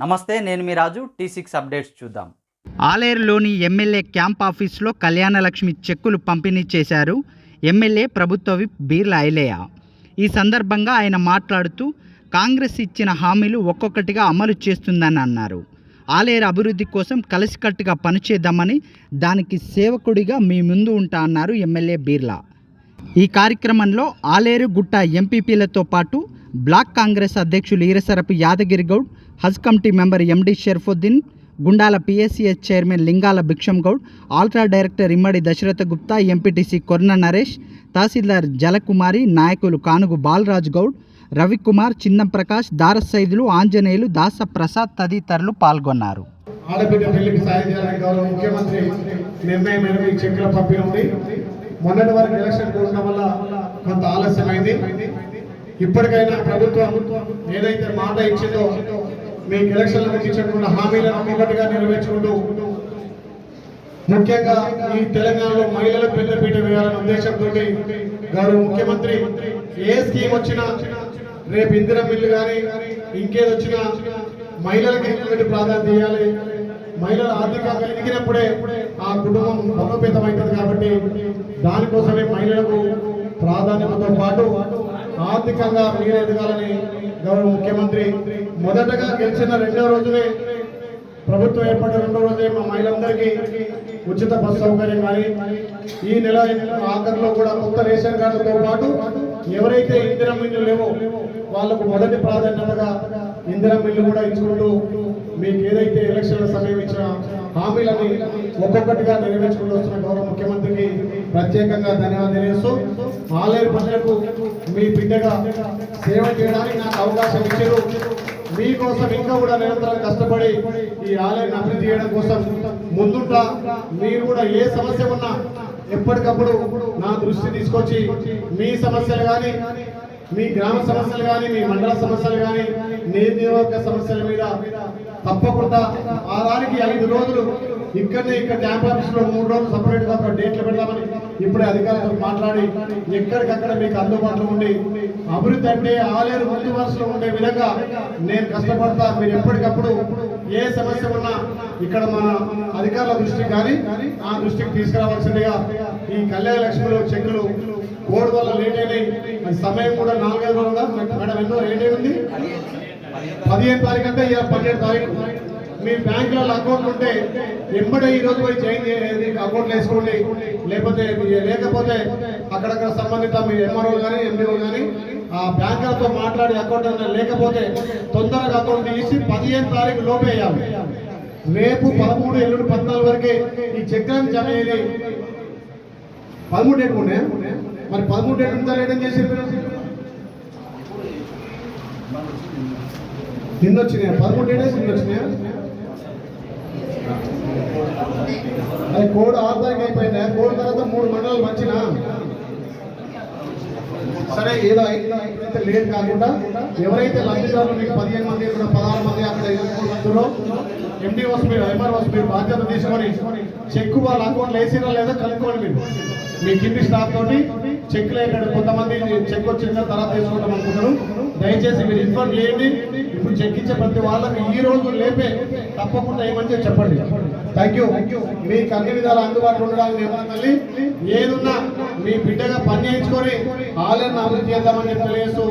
నమస్తే నేను మీ రాజు. టీ సిక్స్ అప్డేట్స్ చూద్దాం. ఆలేరులోని ఎమ్మెల్యే క్యాంప్ ఆఫీస్లో కళ్యాణలక్ష్మి చెక్కులు పంపిణీ చేశారు. ఎమ్మెల్యే ప్రభుత్వ విప్ బీర్ల ఐలయ్య. ఈ సందర్భంగా ఆయన మాట్లాడుతూ కాంగ్రెస్ ఇచ్చిన హామీలు ఒక్కొక్కటిగా అమలు చేస్తుందని అన్నారు. ఆలేరు అభివృద్ధి కోసం కలిసికట్టుగా పనిచేద్దామని దానికి సేవకుడిగా మీ ముందు ఉంటా అన్నారు ఎమ్మెల్యే బీర్లా. ఈ కార్యక్రమంలో ఆలేరు గుట్ట ఎంపీపీలతో పాటు బ్లాక్ కాంగ్రెస్ అధ్యక్షులు Eerasarapu Yadagiri Goud Haj committee member MD Sherfuddin Gundala PSCS chairman Lingala Bhiksham Goud ultra director Immadi Dasharatha Gupta MPTC Korna Naresh తహసీల్దార్ జలకుమారి నాయకులు కానుగు బాలరాజ్ గౌడ్ రవికుమార్ చిన్నం ప్రకాష్ దారస్ సైదులు ఆంజనేయులు దాస ప్రసాద్ తదితరులు పాల్గొన్నారు. ఆడబిడ్డ పెళ్ళికి సాయం చేయాలని గౌరవ ముఖ్యమంత్రి నిర్ణయం మేరకు ఈ చెక్కుల పంపిణీ ఉంది. మొన్నటి వరకు ఎలక్షన్ కూడడం వల్ల కొంత ఆలస్యమైంది. ఇప్పటికైనా ప్రభుత్వం ఏదైతే మాట ఇచ్చిందో మీకు ఎలక్షన్లకు ఇచ్చినటువంటి హామీలను ఒక్కొక్కటిగా నెరవేర్చుకుంటూ ముఖ్యంగా ఈ తెలంగాణలో మహిళలకు పెద్దపీట వేయాలనే ఉద్దేశంతో గౌరవ ముఖ్యమంత్రి ఏ స్కీమ్ వచ్చినా రేపు ఇందిరా బిల్లు కానీ ఇంకేది వచ్చినా మహిళలకు ఎక్కువ ప్రాధాన్యత ఇవ్వాలి? మహిళలు ఆర్థికంగా ఎదిగినప్పుడే ఆ కుటుంబం బలోపేతమవుతుంది కాబట్టి దానికోసమే మహిళలకు ప్రాధాన్యతతో పాటు ఆర్థికంగా మీరు ఎదగాలని గౌరవ ముఖ్యమంత్రి. మొదటగా గెలిచిన రెండో రోజునే ప్రభుత్వం ఏర్పడిన రెండో రోజే మా మహిళలందరికీ ఉచిత బస్సు సౌకర్యం కానీ ఈ నెల ఆఖరిలో కూడా కొత్త రేషన్ కార్డులతో పాటు ఎవరైతే ఇందిరం మిల్లు లేవో వాళ్ళకు మొదటి ప్రాధాన్యతగా ఇందిరం మిల్లు కూడా ఇచ్చుకుంటూ మీకు ఏదైతే ఎలక్షన్ల సమయం ఇచ్చిన హామీలని ఒక్కొక్కటిగా నెరవేర్చుకుంటూ వస్తున్న గౌరవ ముఖ్యమంత్రి ప్రత్యేకంగా ధన్యవాదాలు తెలియజేస్తూ ఆలయ ప్రజలకు మీ బిడ్డగా సేవ చేయడానికి నాకు అవకాశం ఇచ్చారు. మీకోసం ఇంకా కూడా నిరంతరం కష్టపడి ఈ ఆలయాన్ని అభివృద్ధి చేయడం కోసం ముందుంటా. మీరు కూడా ఏ సమస్య ఉన్నా ఎప్పటికప్పుడు నా దృష్టి తీసుకొచ్చి మీ సమస్యలు కానీ మీ గ్రామ సమస్యలు కానీ మీ మండల సమస్యలు కానీ నియోజకవర్గ సమస్యల మీద తప్పకుండా వారానికి ఐదు రోజులు ఇక్కడనే ఇక్కడ క్యాంప్ ఆఫీస్లో మూడు రోజులు సపరేట్గా డేట్లు పెడదామని ఇప్పుడే అధికారులతో మాట్లాడి ఎక్కడికక్కడ మీకు అందుబాటులో ఉండి అభివృద్ధి అంటే ఆలేరు ముందు వరుసలో ఉండే విధంగా నేను కష్టపడతా మీరు ఎప్పటికప్పుడు ఏ సమస్య ఉన్నా ఇక్కడ మన అధికారుల దృష్టికి కానీ ఆ దృష్టికి తీసుకురావాల్సిందిగా ఈ కళ్యాణ లక్ష్మిలో చెక్కులు కోడ్ వల్ల లేట్ అయినాయి. అది సమయం కూడా నాలుగైదు వందల. మేడం ఎన్నో లేట్ అయి ఉంది పదిహేను తారీఖు అంటే పదిహేడు తారీఖు. మీ బ్యాంకులలో అకౌంట్ ఉంటే ఎంబడే ఈ రోజు పోయి చేంజ్ చేయండి అకౌంట్ వేసుకోండి. లేకపోతే లేకపోతే అక్కడక్కడ సంబంధిత మీ ఎంఆర్ఓ కానీ ఎంబీఓ కానీ ఆ బ్యాంకులతో మాట్లాడి అకౌంట్ లేకపోతే తొందరగా అకౌంట్ తీసి పదిహేను తారీఖు లోపేయాలి రేపు పదమూడు ఎల్లుండి పద్నాలుగు వరకే ఈ చెక్లను జమ చేయాలి పదమూడు డేట్ మరి పదమూడు డేట్ ఉందా లేదని చేసి నిన్న వచ్చినాయా పదమూడు డేటే నిన్న వచ్చినాయా అది కోడ్ ఆరు అయిపోయిందా? కోడ్ తర్వాత మూడు మండలాలు మంచినా? సరే ఏదో అయిందో అయితే లేట్ కాకుండా ఎవరైతే లబ్ధిదారులు మీకు పదిహేను మంది ఇక్కడ పదహారు మంది అక్కడ ఎదుర్కొన్నందులో ఎండిఓస్ మీరు ఎంఆర్ఓస్ మీరు బాధ్యత తీసుకొని చెక్ వాళ్ళ అకౌంట్లో వేసినా లేదా కనుక్కోండి మీరు. మీ కింది స్టాఫ్ తోటి చెక్లు ఇక్కడ కొంతమంది చెక్ వచ్చిన తర్వాత తీసుకుంటాం అనుకుంటారు దయచేసి మీరు ఇన్ఫార్మ్ చేయండి. ఇప్పుడు చెక్ ఇచ్చే ప్రతి వాళ్ళకి ఈ రోజు లేపే. తప్పకుండా ఏమని చెప్పండి. థ్యాంక్ యూ మీకు అన్ని విధాలు అందుబాటులో ఉండడానికి నిర్మాణం తల్లి ఏదున్నా మీ బిడ్డగా పని చేయించుకొని ఆలయాన్ని అభివృద్ధి చేద్దామని చెప్పి తెలియజేస్తూ